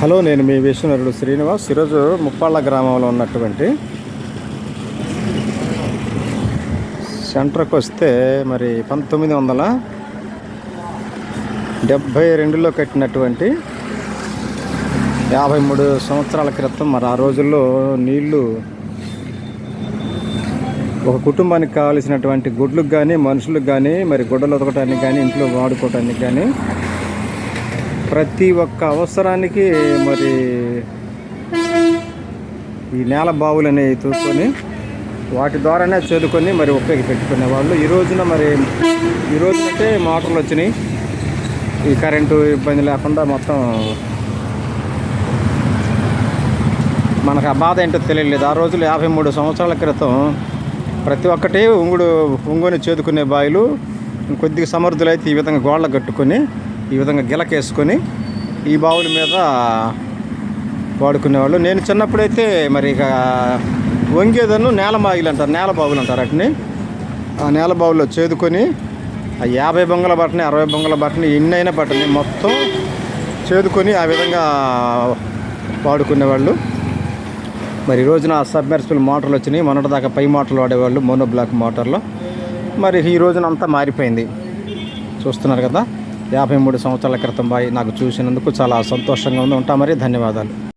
Hello నేను మీ విష్ణునరుడు శ్రీనివాస్. ఈరోజు ముప్పాళ్ళ గ్రామంలో ఉన్నటువంటి సెంటర్కి వస్తే మరి పంతొమ్మిది వందల డెబ్భై రెండులో కట్టినటువంటి యాభై మూడు సంవత్సరాల క్రితం మరి ఆ రోజుల్లో నీళ్ళు ఒక కుటుంబానికి కావలసినటువంటి గుడ్లకు కానీ మనుషులకు కానీ మరి గుడ్డలు ఉతకటానికి కానీ ఇంట్లో వాడుకోవటానికి కానీ ప్రతి ఒక్క అవసరానికి మరి ఈ నేల బావులు అనేవి తూకొని వాటి ద్వారానే చేదుకొని మరి ఉపయోగ పెట్టుకునే వాళ్ళు. ఈ రోజున మరి ఈ రోజున అంటే మోటార్లు వచ్చినాయి. ఈ కరెంటు ఇబ్బంది లేకుండా మొత్తం మనకు ఆ బాధ ఏంటో తెలియలేదు ఆ రోజులు యాభై మూడు సంవత్సరాల క్రితం ప్రతి ఒక్కటి ఉంగుడు ఉంగుని చేదుకునే బావిలు కొద్దిగా సమర్థులైతే ఈ విధంగా గోళ్ళ కట్టుకొని ఈ విధంగా గిలకేసుకొని ఈ బావుల మీద వాడుకునేవాళ్ళు. నేను చిన్నప్పుడైతే మరి ఇక వంగేదను నేల మాగిలు అంటారు నేల బావులు అంటారు వాటిని. ఆ నేల బావుల్లో చేదుకొని ఆ యాభై బొంగల బట్టని అరవై బొంగల బట్టని ఎన్నైనా బట్టని మొత్తం చేదుకొని ఆ విధంగా వాడుకునేవాళ్ళు. మరి రోజున సబ్మెర్సిబుల్ మోటార్లు వచ్చినాయి. మొన్నటిదాకా పై మోటార్లు వాడేవాళ్ళు మోనో బ్లాక్ మోటార్లు. మరి ఈ రోజున అంతా మారిపోయింది. చూస్తున్నారు కదా? యాభై మూడు సంవత్సరాల క్రితం బాయ్ నాకు చూసినందుకు చాలా సంతోషంగా ఉంది. ఉంటా మరి ధన్యవాదాలు.